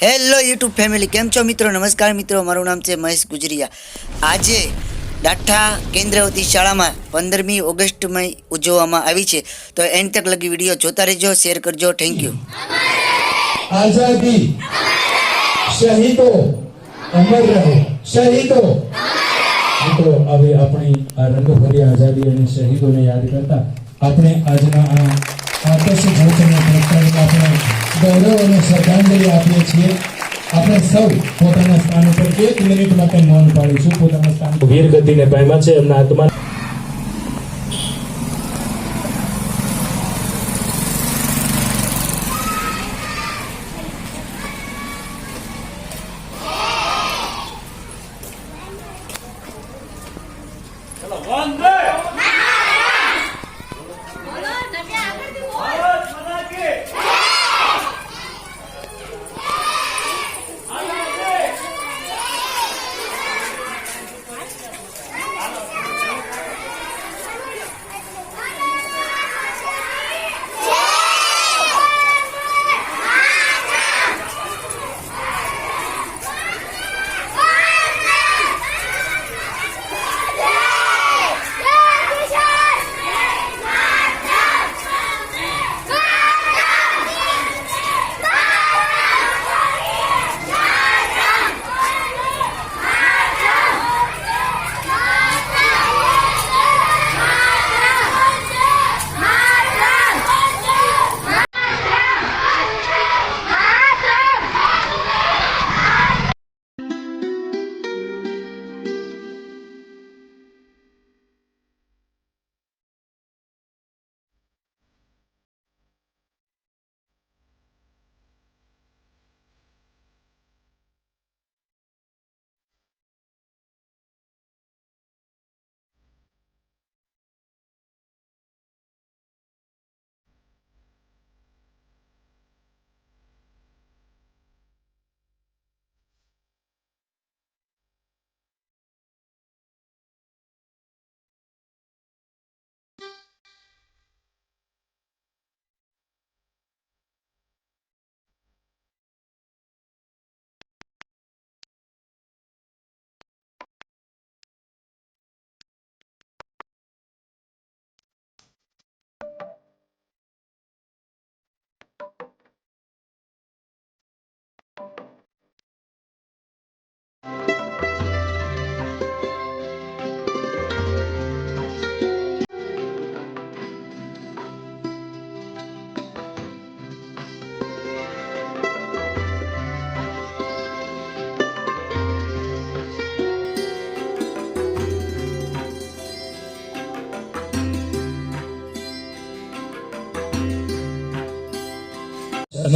Hello YouTube family કેમ છો મિત્રો? નમસ્કાર મિત્રો, મારું નામ છે મહેશ ગુજરિયા. આજે ડાઠા કેન્દ્રવતી શાળામાં પંદરમી ઓગસ્ટમાં ઉજવવામાં આવી છે. તો એન્ડ તક લગી વીડિયો જોતા રહેજો, શેર કરજો. થેન્ક યુ આઝાદી શહીદો અમર રહો. શહીદો. તો હવે આપણી આ રંગભરી આઝાદી અને શહીદોને યાદ કરતા આપણે આજના આ આકર્ષક ભોજનના પ્રસ્તાવિત આપણે ગૌરવ અને શ્રદ્ધાંજલિ આપીએ છીએ. આપણે સૌ પોતાના સ્થાન ઉપર એક મિનિટ માટે મૌન પાડીશું પોતાના સ્થાન વીર ગતિને પામ્યા છે એમના આત્મા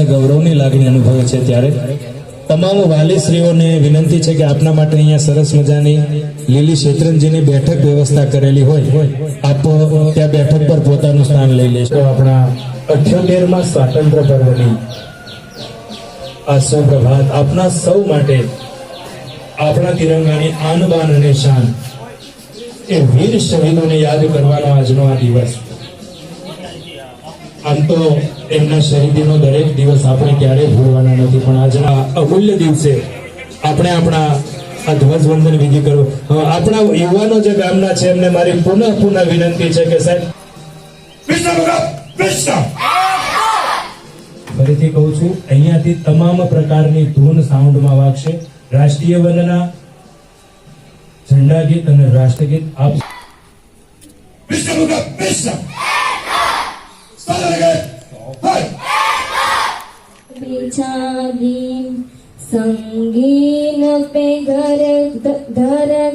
અને ગૌરવની લાગણી અનુભવે છે ત્યારે. તમામ વાલીશ્રીઓને વિનંતી છે કે આપના માટે અહીંયા સરસ મજાની લીલી શેત્રંજીની બેઠક વ્યવસ્થા કરેલી હોય. આપ ત્યાં બેઠક પર પોતાનું સ્થાન લઈ લેશો. આપણા અઠ્યોતેરમાં સ્વાતંત્ર પર્વની આ સુપ્રભાત આપના સૌ માટે આપણા તિરંગાની આન બાન અને શાન એ વીર શહીદોને યાદ કરવાનો આજનો આ દિવસ. આમ તો એમના શહીદીનો દરેક દિવસ આપણે ક્યારેય ભૂલવાના નથી પણ આજના અમૂલ્ય દિવસે આપણે આપણા આ ધ્વજવંદન વિધિ કરો. આપણા યુવાનો જે ગામના છે એમને મારી પુનઃ પુનઃ વિનંતી છે કે સાહેબ ફરીથી કહું છું અહીંયાથી તમામ પ્રકારની ધૂન સાઉન્ડમાં વાગશે. રાષ્ટ્રીય વંદના ઝંડા ગીત અને રાષ્ટ્રગીત આપ વિશ્વ Vista! બિછાવી સંગીન પે ઘર ધર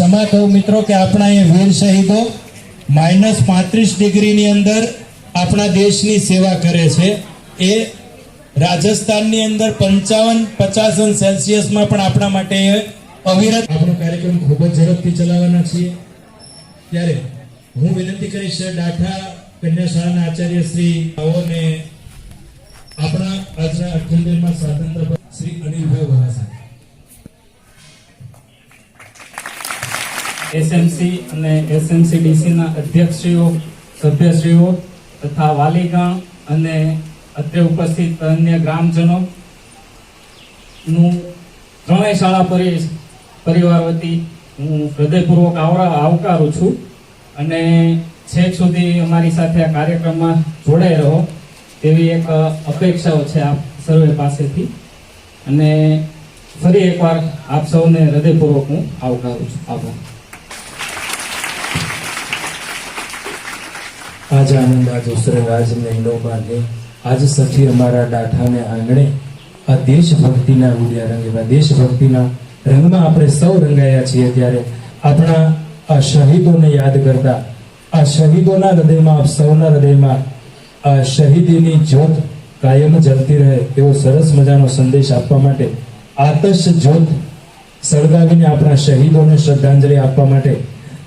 ક્ષમા કહું મિત્રો કે આપણા અહીંયા વીર શહીદો માઇનસ પાંત્રીસ ડિગ્રીની અંદર આપણા દેશની સેવા કરે છે. એ રાજસ્થાનની અંદર પંચાવન પચાસ સેલ્સિયસમાં પણ આપણા માટે અવિરત આપણો કાર્યક્રમ ખૂબ જ ઝડપથી ચલાવવાના છીએ. ત્યારે હું વિનંતી કરીશ ડાઠા કન્યા શાળાના આચાર્ય શ્રી આઓને આપણા આજના અઠ્યોતેરમાં સ્વાતંત્ર્ય પર શ્રી અનિલભાઈ વોરા સાહેબ એસએમસી અને એસએમસીડીસીના અધ્યક્ષશ્રીઓ સભ્યશ્રીઓ તથા વાલીગણ અને અત્રે ઉપસ્થિત અન્ય ગ્રામજનો ત્રણેય શાળા પરી, પરિવાર વતી હું હૃદયપૂર્વક આવકારું છું અને છેક સુધી અમારી સાથે આ કાર્યક્રમમાં જોડાઈ રહો તેવી એક અપેક્ષાઓ છે આપ સર્વે પાસેથી. અને ફરી એકવાર આપ સૌને હૃદયપૂર્વક હું આવકારું છું. આભાર. આજ આનંદ, આજ ઉસરે રાજ બાંધે, આજ સખી અમારા ડાઠાને આંગણે, આ દેશભક્તિના ઉડ્યા રંગ એવા દેશભક્તિના રંગમાં આપણે સૌ રંગાયા છીએ ત્યારે આપણા આ શહીદોને યાદ કરતા, આ શહીદોના હૃદયમાં, આપ સૌના હૃદયમાં આ શહીદીની જ્યોત કાયમ જલતી રહે એવો સરસ મજાનો સંદેશ આપવા માટે, આતશ જ્યોત સળગાવીને આપણા શહીદોને શ્રદ્ધાંજલિ આપવા માટે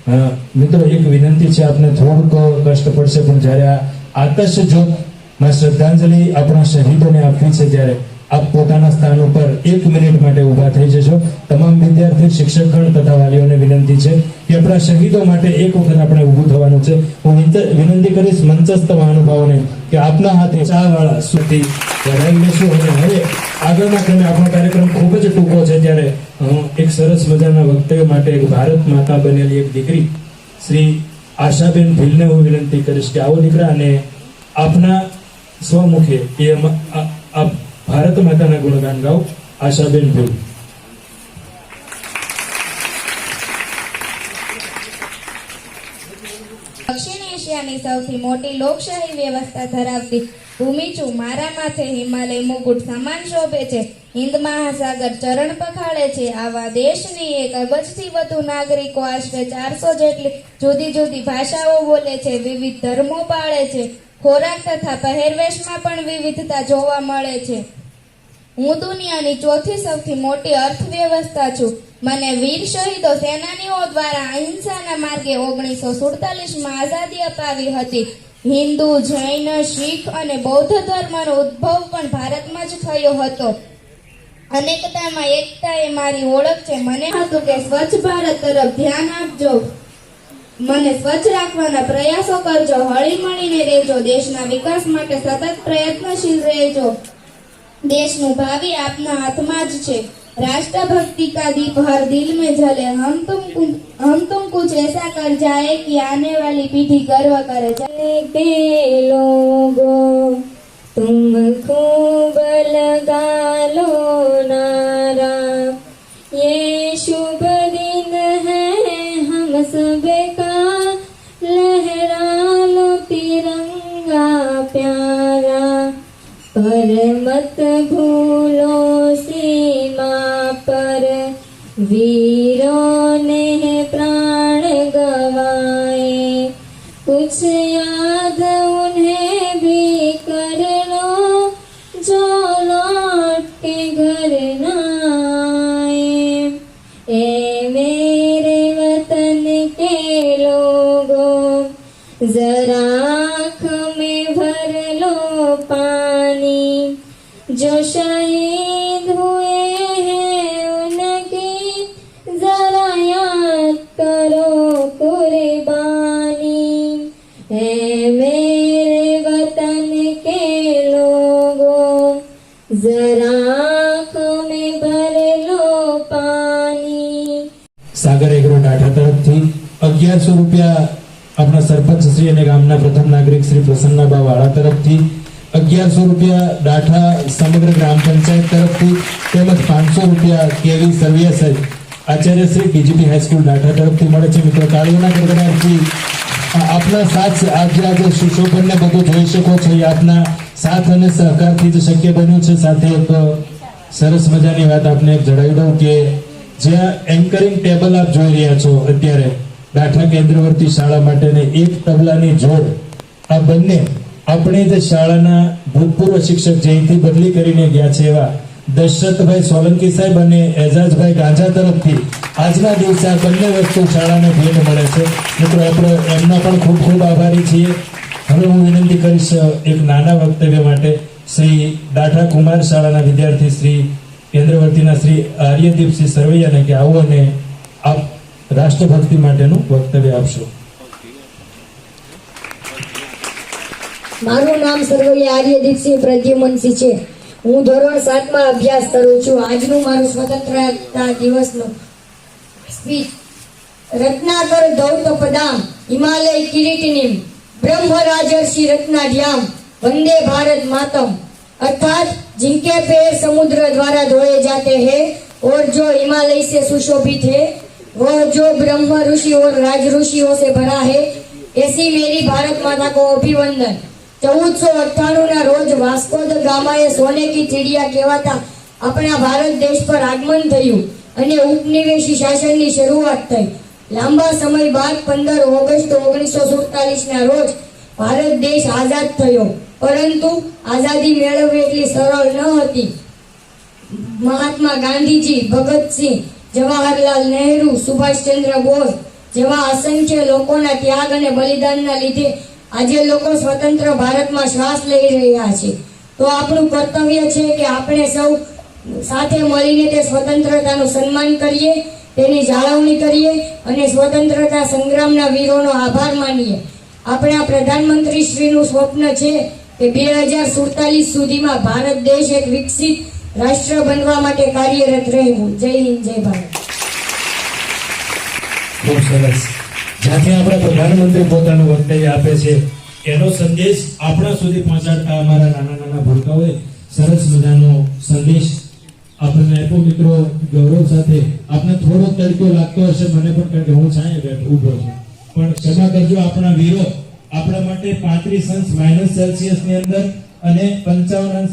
મિત્રો, એક વિનંતી છે, આપને થોડુંક કષ્ટ પડશે, પણ જ્યારે આ આતશ જ્યોતમાં શ્રદ્ધાંજલિ આપણા શહીદોને આપવી છે ત્યારે આપ પોતાના સ્થાન ઉપર એક મિનિટ માટે ઊભા થઈ જશો તમામ વિદ્યાર્થી, શિક્ષકગણ તથા વાલીઓને વિનંતી છે કે આપણા શહીદો માટે એક વખત આપણે ઊભું થવાનું છે. હું વિનંતી- કરીશ મંચસ્થ મહાનુભાવોને કે આપના હાથે ચા વાળા સુધી લડાઈ લેશું અને હવે આગળના ક્રમે આપણો કાર્યક્રમ ખૂબ જ ટૂંકો છે ત્યારે હું એક સરસ મજાના વક્તવ્ય માટે એક ભારત માતા બનેલી એક દીકરી, શ્રી આશાબેન ભીલને હું વિનંતી કરીશ કે આવો દીકરા અને આપના સ્વમુખે, એ આપ ભારત માતાના ગુણગાન ગાઓ, આશાબેન ભીલ. દક્ષિણ એશિયાની સૌથી મોટી લોકશાહી વ્યવસ્થા ધરાવતી ભૂમિ મારા માથે હિમાલય મુકુટ સમાન શોભે છે. હિન્દ મહાસાગર ચરણ પખાડે છે. આવા દેશની એક અબજથી વધુ નાગરિકો આશરે ચારસો જેટલી જુદી જુદી ભાષાઓ બોલે છે. વિવિધ ધર્મો પાળે છે. ખોરાક તથા પહેરવેશમાં પણ વિવિધતા જોવા મળે છે. હું દુનિયાની ચોથી સૌથી મોટી અર્થવ્યવસ્થા છું. મને વીર શહીદો સેનાનીઓ દ્વારા અહિંસાના માર્ગે ઓગણીસો સુડતાલીસમાં આઝાદી અપાવી હતી. હિન્દુ, જૈન, શીખ અને બૌદ્ધ ધર્મનો ઉદ્ભવ પણ ભારતમાં જ થયો હતો. અનેકતામાં એકતા એ મારી ઓળખ છે. મને હતું કે સ્વચ્છ ભારત તરફ ધ્યાન આપજો. મને સ્વચ્છ રાખવાના પ્રયાસો કરજો હળી મળીને રહેજો, દેશના વિકાસ માટે સતત પ્રયત્નશીલ રહેજો. દેશનું ભાવિ આપના હાથમાં જ છે. રાષ્ટ્રભક્તિ કા દીપ હર દિલ में જલે. હમ तुम હમ तुम कुछ એસા કર જાય કે आने वाली पीढ़ी गर्व करे चले के लोगो तुम खूब लगा लो नारा ये शुभ दिन है हम सब पर मत भूलो सीमा पर वीरों ने प्राण गवाए कुछ याद उन्हें भी कर लो जो लौट के घर न आए ए मेरे वतन के लोगों जरा शहीद हुए हैं उनकी जरा याद करो कुर्बानी है मेरे वतन के लोगों जरा आँख में भर लो पानी સાગર એગ્રો ડાઠા તરફથી અગિયારસો રૂપિયા આપણા સરપંચ શ્રી અને ગામના પ્રથમ નાગરિક શ્રી પ્રસન્નાબા વાળા તરફથી અગિયારસો રૂપિયા ડાઠા સમગ્ર ગ્રામ પંચાયત તરફથી તેમજ પાંચસો રૂપિયા કેવી સર્વિયા આચાર્ય શ્રી બીજીપી હાઈસ્કૂલ ડાઠા તરફથી મળે છે. મિત્રો તાળીઓના ગડગડાટથી આપના સાથ આજે આજે સુશોભનને બધું જોઈ શકો છો. એ આપના સાથ અને સહકારથી જ શક્ય બન્યું છે. સાથે એક સરસ મજાની વાત આપને જણાવી દઉં કે જ્યાં એન્કરિંગ ટેબલ આપ જોઈ રહ્યા છો અત્યારે ડાઠા કેન્દ્રવર્તી શાળા માટેની એક તબલાની જોડ આ બંને આપણે જે શાળાના ભૂતપૂર્વ શિક્ષક જયંતિ બદલી કરીને ગયા છે એવા દશરથભાઈ સોલંકી સાહેબ અને એજાજભાઈ ગાંજા તરફથી આજના દિવસે આ બંને વસ્તુ શાળાને ભેટ મળે છે. મિત્રો, આપણે એમના પણ ખૂબ ખૂબ આભારી છીએ. હવે હું વિનંતી કરીશ એક નાના વક્તવ્ય માટે શ્રી દાઠા કુમાર શાળાના વિદ્યાર્થી શ્રી કેન્દ્રવર્તીના શ્રી આર્યદીપસિંહ સરવૈયાને કે આવો અને આપ રાષ્ટ્રભક્તિ માટેનું વક્તવ્ય આપશો. મારું નામ સરવૈયા આર્યદીપસિંહ પ્રદ્યુમનસિંહ છે હું ધોરણ સાતમાં અભ્યાસ કરું છું આજનું મારું સ્વતંત્રતા દિવસનું સ્પીચ રત્નાકર ધૌત પદામ હિમાલય કિરીટનીમ બ્રહ્મ રાજર્ષિ રત્નાઢ્યામ વંદે ભારત માતમ अर्थात जिनके पैर समुद्र द्वारा धोए जाते हैं और जो हिमालय से सुशोभित है वह जो ब्रह्म ऋषि और राज ऋषियों से भरा है ऐसी मेरी भारत माता को अभिवंदन ચૌદ સો અઠ્ઠાણું ના રોજ વાસ્કો દ ગામાએ સોને કી ચીડિયા કહેવાતા આપણા ભારત દેશ પર આગમન થયું અને ઉપનિવેશી શાસનની શરૂઆત થઈ. લાંબા સમય બાદ પંદર ઓગસ્ટ ઓગણીસો સુડતાલીસ ના રોજ ભારત દેશ આઝાદ થયો. પરંતુ આઝાદી મેળવવી એટલી સરળ ન હતી. મહાત્મા ગાંધીજી ભગતસિંહ જવાહરલાલ નહેરુ, સુભાષચંદ્ર બોઝ જેવા અસંખ્ય લોકોના ત્યાગ અને બલિદાનના લીધે આજે લોકો સ્વતંત્ર ભારતમાં શ્વાસ લઈ રહ્યા છે. તો આપણું કર્તવ્ય છે કે આપણે સૌ સાથે મળીને તે સ્વતંત્રતાનું સન્માન કરીએ, તેની જાળવણી કરીએ અને સ્વતંત્રતા સંગ્રામના વીરોનો આભાર માનીએ. આપણા પ્રધાનમંત્રી શ્રીનું સ્વપ્ન છે કે બે હજાર સુડતાલીસ સુધીમાં ભારત દેશ એક વિકસિત રાષ્ટ્ર બનવા માટે કાર્યરત રહેવું. જય હિન્દ, જય ભારત. ખૂબ સરસ. જ્યાંથી આપણા પ્રધાનમંત્રી પોતાનું વક્તવ્ય આપે છે. એનો સંદેશ આપણા સુધી પહોંચાડતા અમારા નાના નાના ભૂલકાઓએ સરસ મજાનો સંદેશ આપણને આપ્યો. મિત્રો, ગૌરવ સાથે આપને થોડો તડકો લાગતો હશે, મને પણ કારણ કે હું છાંયે બેઠો ઊભો છું. પણ ક્ષમા કરજો આપણા વીરો. આપણા માટે પાંત્રીસ અંશ માઇનસ સેલ્સિયસની અંદર અને પંચાવન અંશ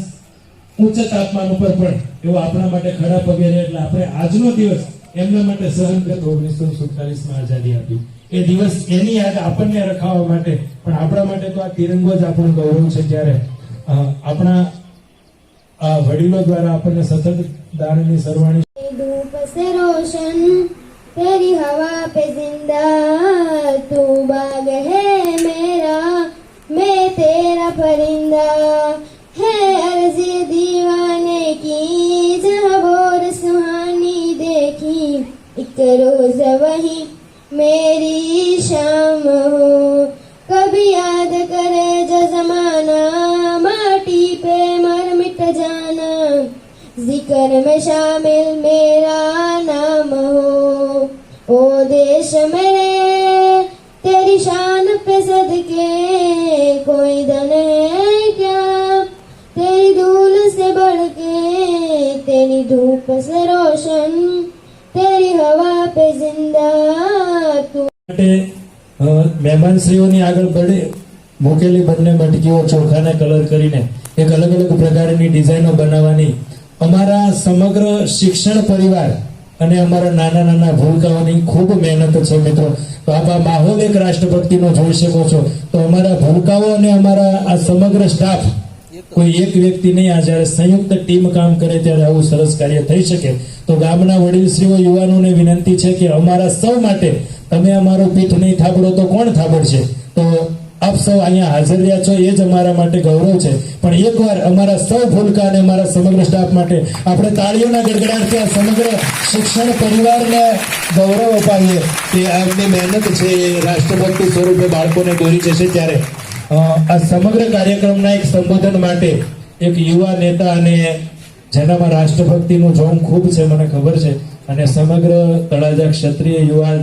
ઉચ્ચ તાપમાન ઉપર પણ એવો આપણા માટે ખરાબ પગે એટલે આપણે આજનો દિવસ એમના માટે સહન કરતો. ઓગણીસો સુડતાલીસમાં આઝાદી આપી. એ દિવસ એની યાદ આપણને રખાવા માટે, પણ આપણા માટે તો આ તિરંગો જ આપણું ગૌરવ છે જ્યારે આપણા વડીલો દ્વારા આપણને સતત દાનની સરવાણી ધૂપ સે રોશન તેરી હવા પે જિંદા, તું બાગ હે મેરા, મેં તેરા પરિંદા. હે અરજી દીવાને કી જબ બોર સુહાની દેખી, એક રોજ વહી मेरी शाम हो। कभी याद करे जो जमाना, माटी पे मर मिट जाना। ज़िक्र में शामिल मेरा नाम हो। ओ देश मेरे, तेरी शान पे सदके, कोई धन है क्या? तेरी धूल से बढ़ के तेरी धूप से रोशन। તેરી હવા પે જિંદા મહેમાનશ્રીઓની આગળ બડે મૂકેલી બંને મટકીઓ ચોખાને કલર કરીને એક અલગ અલગ પ્રકારની ડિઝાઇનો બનાવવાની અમારા સમગ્ર શિક્ષણ પરિવાર અને અમારા નાના નાના ભૂલકાઓની ખૂબ મહેનત છે મિત્રો. તો આવા માહોલ એક રાષ્ટ્રપતિનો જોઈ શકો છો. તો અમારા ભૂલકાઓ અને અમારા આ સમગ્ર સ્ટાફ કોઈ એક વ્યક્તિ નહીં, આ જ્યારે સંયુક્ત ટીમ કામ કરે ત્યારે આવું સરસ કાર્ય થઈ શકે. તો ગામના વડીલશ્રીઓ, યુવાનોને વિનંતી છે કે અમારા સૌ માટે તમે અમારો પીઠ નહીં થાબડો તો કોણ થાબડશે? તો આપ સૌ અહીંયા હાજર રહ્યા છો, એ જ અમારા માટે ગૌરવ છે. પણ એકવાર અમારા સૌ ભૂલકા અને અમારા સમગ્ર સ્ટાફ માટે આપણે તાળીઓના ગડગડાટથી આ સમગ્ર શિક્ષણ પરિવારને ગૌરવ અપાવીએ કે આમની મહેનત છે એ રાષ્ટ્રભક્તિ સ્વરૂપે બાળકોને દોરી જશે ત્યારે. આ સમગ્ર કાર્યક્રમના એક સંબોધન માટે એક યુવા નેતા અને જેનામાં રાષ્ટ્રભક્તિનું જોમ ખૂબ છે, મને ખબર છે. અને સમગ્ર તળાજા ક્ષત્રિય યુવા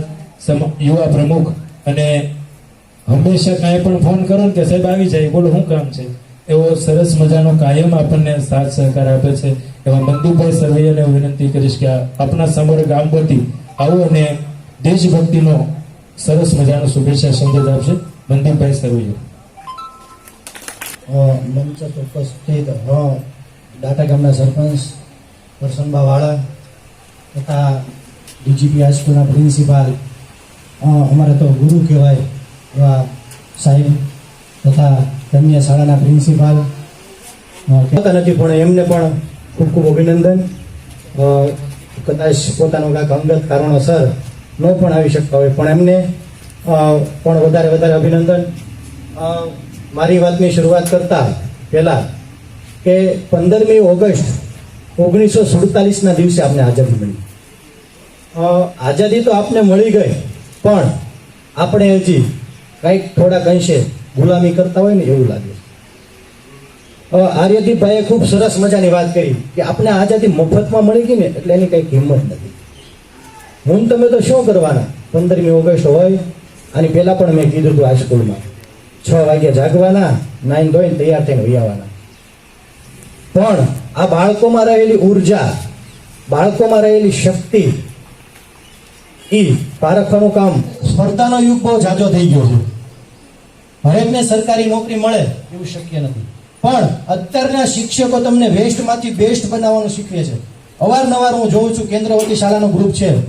યુવા પ્રમુખ અને હંમેશા કાંઈ પણ ફોન કરો ને કે સાહેબ આવી જાય, બોલો શું કામ છે? એવો સરસ મજાનો કાયમ આપણને સાથ સહકાર આપે છે. એવા મંદુભાઈ સરવૈયાને વિનંતી કરીશ કે આ આપણા સમગ્ર ગામ વતી આવો અને દેશભક્તિનો સરસ મજાનો શુભેચ્છા સંદેશ આપશે મંદુભાઈ સરવૈયા. મંચ ઉપસ્થિત ડાટા ગામના સરપંચ કરશનબા વાળા, તથા ડીજીપી હાઈસ્કૂલના પ્રિન્સિપાલ અમારે તો ગુરુ કહેવાય, એવા સાહેબ, તથા કન્યા શાળાના પ્રિન્સિપાલ કહેતા નથી, પણ એમને પણ ખૂબ ખૂબ અભિનંદન. કદાચ પોતાનું કાંઈક અંગત કારણોસર ન પણ આવી શકતા હોય, પણ એમને પણ વધારે વધારે અભિનંદન. મારી વાતની શરૂઆત કરતા પહેલાં કે પંદરમી ઓગસ્ટ ઓગણીસો સુડતાલીસના દિવસે આપણે આઝાદી મળી. આઝાદી તો આપને મળી ગઈ, પણ આપણે હજી કંઈક થોડાક અંશે ગુલામી કરતા હોય ને એવું લાગે આર્યદીપભાઈએ ખૂબ સરસ મજાની વાત કરી કે આપણે આઝાદી મફતમાં મળી ગઈ ને એટલે એની કંઈ કિંમત નથી. હું તમે તો શું કરવાના? પંદરમી ઓગસ્ટ હોય, આની પહેલાં પણ મેં કીધું હતું હાઈસ્કૂલમાં છ વાગ્યા જાગવાના, નાઈન ધોઈને તૈયાર થઈને વહી આવવાના. પણ આ બાળકોમાં રહેલી ઊર્જા, બાળકોમાં રહેલી શક્તિ એ પારખવાનું કામ સ્પર્ધાનો યુગ બહુ જાજો થઈ ગયો છે. હરેકને સરકારી નોકરી મળે એવું શક્ય નથી. પણ અત્યારના શિક્ષકો તમને વેસ્ટમાંથી બેસ્ટ બનાવવાનું શીખવે છે. અવારનવાર હું જોઉં છું કેન્દ્રવતી શાળાનો ગ્રુપ છે.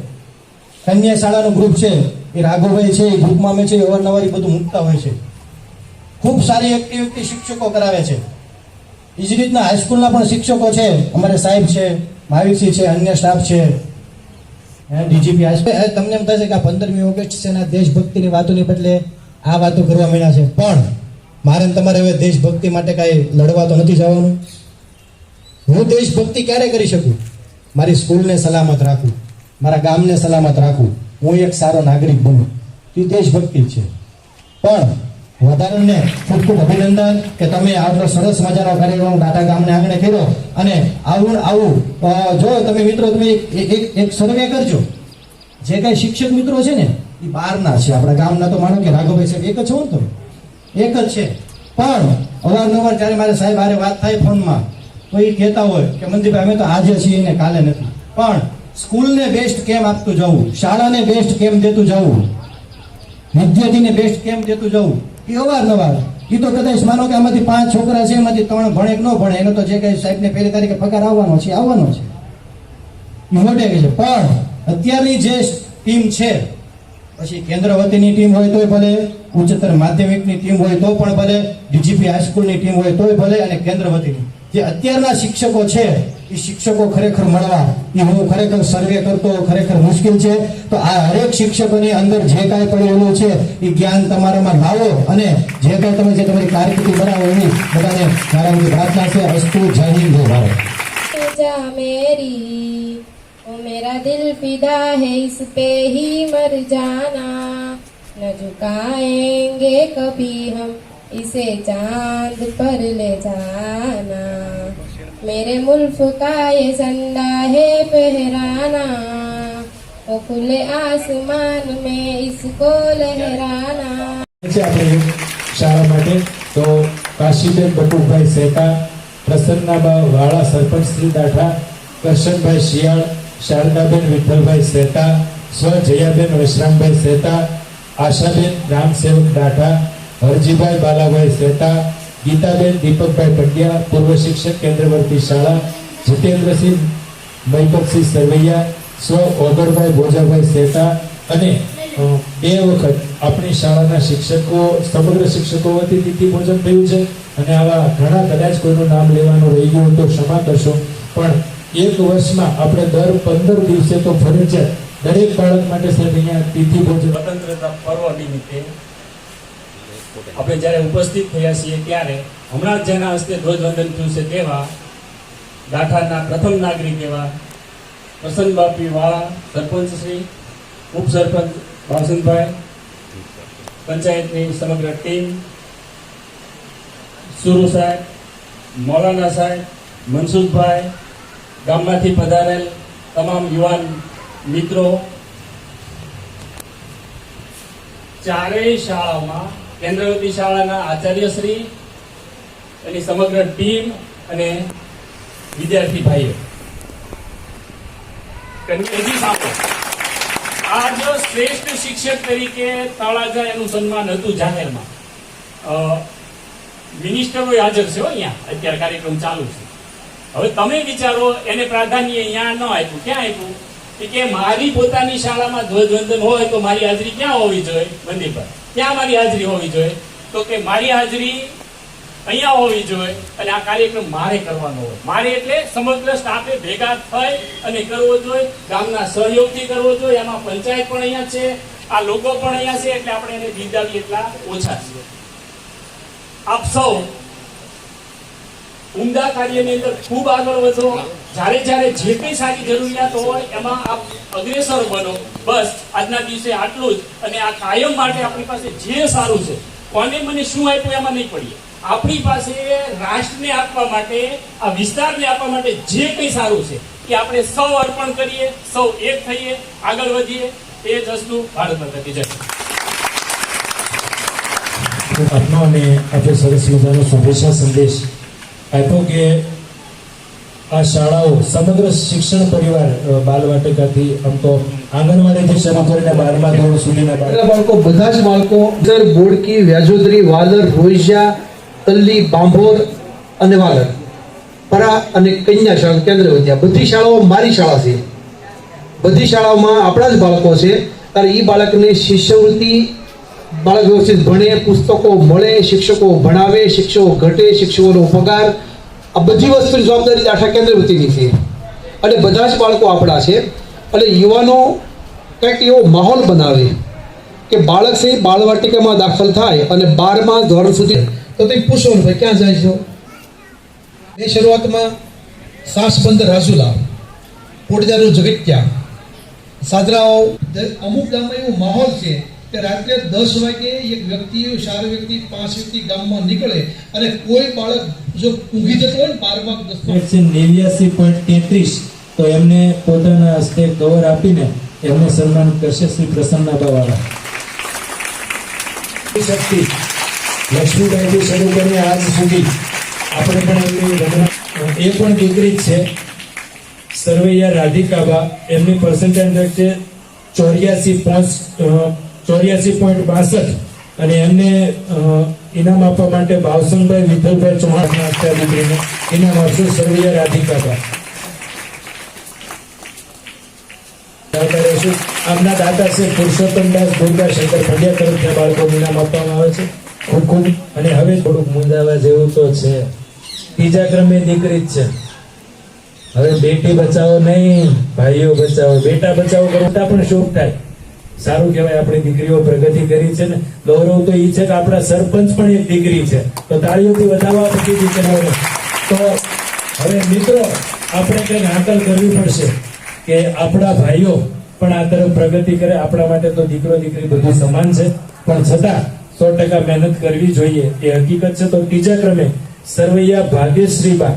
કન્યા શાળાનો ગ્રુપ છે. એ રાઘુભાઈ છે, એ ગ્રુપમાં અમે છે અવારનવાર એ બધું મૂકતા હોય છે. ખૂબ સારી એક્ટિવિટી શિક્ષકો કરાવે છે. એ જ રીતના હાઈસ્કૂલના પણ શિક્ષકો છે. અમારે સાહેબ છે માવિકસિંહ છે, અન્ય સ્ટાફ છે. ડીજીપી હાઈસ્કૂલ તમને એમ થશે કે આ પંદરમી ઓગસ્ટ છે ને દેશભક્તિની વાતોની બદલે આ વાતો કરવા માંડ્યા છે. પણ મારે તમારે હવે દેશભક્તિ માટે કાંઈ લડવા તો નથી જવાનું. હું દેશભક્તિ ક્યારે કરી શકું? મારી સ્કૂલને સલામત રાખું મારા ગામને સલામત રાખું હું એક સારો નાગરિક બનું. એ દેશભક્તિ છે. પણ વધારાને ખૂબ ખૂબ અભિનંદન કે તમે આટલો સરસ મજાનો કાર્યક્રમ ટાટા ગામને આંગણે કર્યો. અને આવું આવું જો તમે મિત્રો, તમે એક- એક સર્વે કરજો. જે કાંઈ શિક્ષક મિત્રો છે ને, એ બહારના છે. આપણા ગામના તો માનો કે રાઘવભાઈ સાહેબ એક જ છો તમે? એક જ છે. પણ અવારનવાર જ્યારે મારે સાહેબ આરે વાત થાય ફોનમાં, તો એ કહેતા હોય કે મનદીપભાઈ અમે તો આજે છીએ ને કાલે નથી. પણ સ્કૂલને બેસ્ટ કેમ આપતું જવું? શાળાને બેસ્ટ કેમ દેતું જવું? વિદ્યાર્થીને બેસ્ટ કેમ દેતું જવું? એ અવારનવાર એ તો કદાચ માનો કે આમાંથી પાંચ છોકરા છે, એમાંથી ત્રણ ભણે કે ન ભણે, એનો તો જે કઈ સાહેબને પહેલી તારીખે પગાર આવવાનો છે આવવાનો છે. એ મોટે છે, પણ અત્યારની જે ટીમ છે, પછી કેન્દ્ર વતીની ટીમ હોય તોય ભલે, ઉચ્ચતર માધ્યમિકની ટીમ હોય તો પણ ભલે, ડીજીપી હાઈસ્કૂલની ટીમ હોય તોય ભલે, અને કેન્દ્ર વતીની જે અત્યારના શિક્ષકો છે એ શિક્ષકો ખરેખર મળવા એ હું ખરેખર સર્વે કરતો ખરેખર મુશ્કેલ છે તો આ હરેક શિક્ષકોની અંદર જે કાંઈ પડેલું છે એ જ્ઞાન તમારામાં લાવો અને જે કાંઈ તમે જે તમારી કારકિર્દી બનાવો એની બધાને મારા બધી પ્રાર્થના છે અસ્તુ જય હિન્દ જય ભારત जा मेरी ओ मेरा दिल फिदा है इस पे ही मर जाना न झुकाएंगे कभी हम इसे चांद पर ले जाना मेरे मुल्क का ये झंडा है फहराना ओ खुले आसमान में इसको लहराना છે આપણે શાળા માટે તો કાશીબેન બટુભાઈ સેતા પ્રસન્નાબા વાળા સરપંચ શ્રી દાઠા કરશનભાઈ શિયાળ શારદાબેન વિઠ્ઠલભાઈ સેતા સ્વ જયાબેન વશરામભાઈ સેતા આશાબેન રામસેવક દાઠા હરજીભાઈ બાલાભાઈ સેતા ગીતાબેન દીપકભાઈ પંડ્યા પૂર્વ શિક્ષક કેન્દ્રવર્તી શાળા, જીતેન્દ્રસિંહ મહિપતસિંહ સરવૈયા, સ્વ ઓગરભાઈ ભોજાભાઈ સેતા અને બે વખત આપણી શાળાના શિક્ષકો, સમગ્ર શિક્ષકો વતી તિથિ ભોજન થયું છે અને આવા ઘણા કદાચ કોઈનું નામ લેવાનું રહી ગયું તો ક્ષમા કરશો. પણ એક વર્ષમાં આપણે દર પંદર દિવસે તો ફરજિયાત દરેક બાળક માટે સાહેબ, અહીંયા તિથિ ભોજન સ્વતંત્રતા પર્વ નિમિત્તે આપણે જ્યારે ઉપસ્થિત થયા છીએ ત્યારે હમણાં જ જેના હસ્તે ધ્વજવંદન થયું છે તેવા ગાંઠાના પ્રથમ નાગરિક એવા પ્રસન્ન બાપી વાળા સરપંચ શ્રી ઉપસરપંચ ભાવસનભાઈ પંચાયતની સમગ્ર ટીમ, સુરુ સાહેબ, મૌલાના સાહેબ, મનસુખભાઈ, ગામમાંથી પધારેલ તમામ યુવાન મિત્રો, ચારેય શાળાઓમાં કેન્દ્રવતી શાળાના આચાર્યશ્રી એની સમગ્ર ટીમ અને વિદ્યાર્થી ભાઈઓ. હજી સાંભળો આ શ્રેષ્ઠ શિક્ષક તરીકે તળાજા એનું સન્માન હતું જાહેરમાં. મિનિસ્ટર હાજર છે અહીંયા, અત્યારે કાર્યક્રમ ચાલુ છે. હવે તમે વિચારો, એને પ્રાધાન્ય અહીંયા ન આપ્યું. ક્યાં આપ્યું? કે મારી પોતાની શાળામાં ધ્વજવંદન હોય તો મારી હાજરી ક્યાં હોવી જોઈએ? મંદિર પર. ક્યાં મારી હાજરી હોવી જોઈએ. તો કે મારી હાજરી અહીંયા હોવી જોઈએ અને આ કાર્યક્રમ મારે કરવાનો હોય. મારે એટલે સમગ્ર સ્ટાફે ભેગા થઈ અને કરવો જોઈએ. ગામના સહયોગથી કરવો જોઈએ. એમાં પંચાયત પણ અહીંયા છે. આ લોકો પણ અહીંયા છે. એટલે આપણે એને બિરદાવીએ એટલા ઓછા છે આપ સૌ ઉમદા કાર્યની અંદર ખૂબ આગળ વધો. જ્યારે જ્યારે જે કંઈ સારી જરૂરિયાત હોય, એમાં આપ અગ્રેસર બનો. બસ, આજના દિવસે આટલું જ. અને આ કાયમ માટે આપણી પાસે જે સારું છે, કોને મને શું આપ્યું એમાં નહીં પડીએ. આપણી પાસે રાષ્ટ્રને આપવા માટે, આ વિસ્તારને આપવા માટે જે કંઈ સારું છે, એ આપણે સૌ અર્પણ કરીએ, સૌ એક થઈએ, આગળ વધીએ. એ જ વસ્તુ ભારત માતા કી જય. આપનો અને આપણે સરસ મજાનો શુભેચ્છા સંદેશ આપ્યો કે આ શાળાઓ સમગ્ર શિક્ષણ પરિવાર બાલ વાટિકાથી આમ તો આંગણવાડીથી શરૂ કરીને બારમા ધોરણ સુધીના બાળકો. બધા જ બાળકો બોડકી, વ્યાજોદરી, વાલર રોઈજા તલ્લી, બાંભોર અને વાલર. પરા અને કન્યા શાળા, કેન્દ્ર વિદ્યા બધી શાળાઓ મારી શાળા છે. બધી શાળાઓમાં આપણા જ બાળકો છે. ત્યારે એ બાળકને શિષ્યવૃત્તિ બાળક વ્યવસ્થિત ભણે, પુસ્તકો મળે, શિક્ષકો ભણાવે, શિક્ષકો ઘટે, શિક્ષકોનો પગાર. આ બધી વસ્તુની જવાબદારી આખા કેન્દ્ર વતીની છે. અને બધા જ બાળકો આપણા છે. અને યુવાનો કંઈક એવો માહોલ બનાવે કે બાળક છે, બાળવાટિકામાં દાખલ થાય અને બારમા ધોરણ સુધી તો તે પૂછો ભાઈ, ક્યાં જાય છો? એ શરૂઆતમાં સાસબંધ રાજુલા, પોટજાનું જગત્યા. સાદરાઓ અમુક ગામમાં એવો માહોલ છે કે રાત્રે દસ વાગે એક વ્યક્તિ ચાર વ્યક્તિ પાંચ વ્યક્તિ ગામમાં નીકળે અને કોઈ બાળક જો ઊંઘી જતો હોય ને દસમા છે નેવ્યાસી પોઈન્ટ તેત્રીસ. તો એમને પોતાના હસ્તે કવર આપીને એમને સન્માન કરશે શ્રી પ્રસન્ના બાવાળા. શક્તિ લક્ષ્મીબાઈથી શરૂ કરીને આજ સુધી. આપણે પણ એમની એ પણ દીકરી જ છે. સર્વૈયા રાધિકાબા એમની પર્સન્ટેજ છે ચોર્યાસી પોઈન્ટ ચોર્યાસી પોઈન્ટ બાસઠ અને એમને ઇનામ આપવા માટે ભાવસંગભાઈ વિઠ્ઠલભાઈ ચૌહાણના હસ્તે દીકરીને ઇનામ આપશું સરવૈયા રાધિકાબા આમના દાતા છે પુરુષોત્તમદાસ દુર્ગા શંકર પંડ્યા બાળકો બાળકોને ઇનામ આપવામાં આવે છે. ખૂબ ખૂબ, અને હવે થોડુંક મુંજાવા જેવું તો છે. ત્રીજા ક્રમે દીકરી જ છે. હવે બેટી બચાવો નહીં, ભાઈઓ બચાવો, બેટા બચાવો કરતા પણ શોખ થાય. સારું કહેવાય, આપણી દીકરીઓ પ્રગતિ કરી છે ને. ગૌરવ તો એ છે કે આપણા સરપંચ પણ એક દીકરી છે. તો તાળીઓથી વધાવવા પછી દીકરીઓને. તો હવે મિત્રો, આપણે કંઈક હાકલ કરવી પડશે કે આપણા ભાઈઓ પણ આ તરફ પ્રગતિ કરે. આપણા માટે તો દીકરો દીકરી બધું સમાન છે. પણ છતાં સો ટકા મહેનત કરવી જોઈએ. એ હકીકત છે. તો ત્રીજા ક્રમે સરવૈયા ભાગ્યશ્રીબા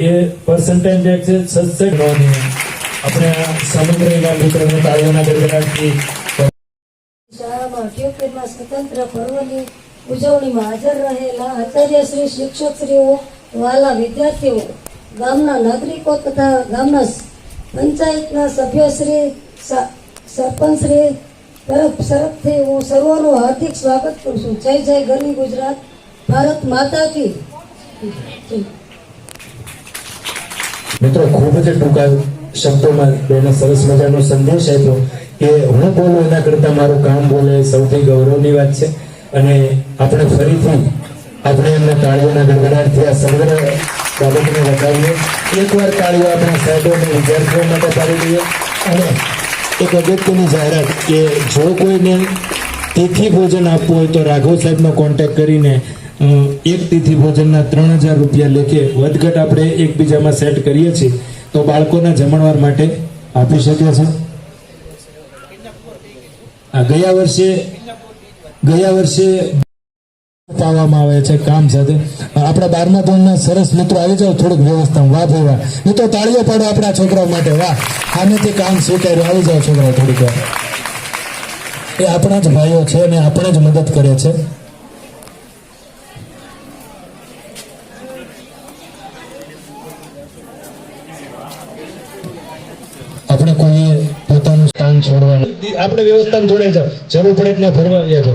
એ પર્સન્ટેજ છે સત્સંગ આપણે એવા મિત્રોને તાળીઓના ગડગડાટથી શાળામાં સ્વતંત્ર પર્વની ઉજવણીમાં હાજર રહેલા આચાર્ય શ્રી શિક્ષકશ્રીઓ વાલા વિદ્યાર્થીઓ ગામના નાગરિકો તથા ગામના પંચાયતના સભ્યશ્રી સરપંચશ્રી તરફ તરફથી હું સર્વનું હાર્દિક સ્વાગત કરું છું. જય જય ગરવી ગુજરાત ભારત માતા કી. મિત્રો ખૂબ જ ટૂંકા શબ્દોમાં બેને સરસ મજાનો સંદેશ આપ્યો કે હું બોલું એના કરતા મારું કામ બોલે સૌથી ગૌરવની વાત છે. અને આપણે ફરીથી આપણે એમને તાળીઓના ગણગણાટથી આ સમગ્ર બાબતને બતાવીએ એકવાર તાળીઓ આપણા સાહેબો અને વિદ્યાર્થીઓ માટે પાડી દઈએ. અને એક અગત્યની જાહેરાત કે જો કોઈને તિથિ ભોજન આપવું હોય તો રાઘવ સાહેબનો કોન્ટેક્ટ કરીને એક તિથિ ભોજનના ત્રણ હજાર રૂપિયા લેખે વધઘટ આપણે એકબીજામાં સેટ કરીએ છીએ. તો બાળકોના જમણવાર માટે આપી શકે છે? ગયા વર્ષે ગયા વર્ષે પાવામાં આવે છે કામ સાથે. આપણા બારમા ધોરણના સરસ મિત્રો, આવી જાઓ થોડુંક વ્યવસ્થા વાહ ભાઈ વાહ. મિત્રો તાળીઓ પાડો આપણા છોકરાઓ માટે. વાહ. આનેથી કામ સ્વીકાર્યું, આવી જાઓ છોકરાઓ થોડીક એ આપણા જ ભાઈઓ છે અને આપણે જ મદદ કરે છે આપણે કોઈએ પોતાનું સ્થાન છોડવાનું. આપણે વ્યવસ્થામાં જોડાઈ જાવ જરૂર પડે એટલે ફરવા જાવ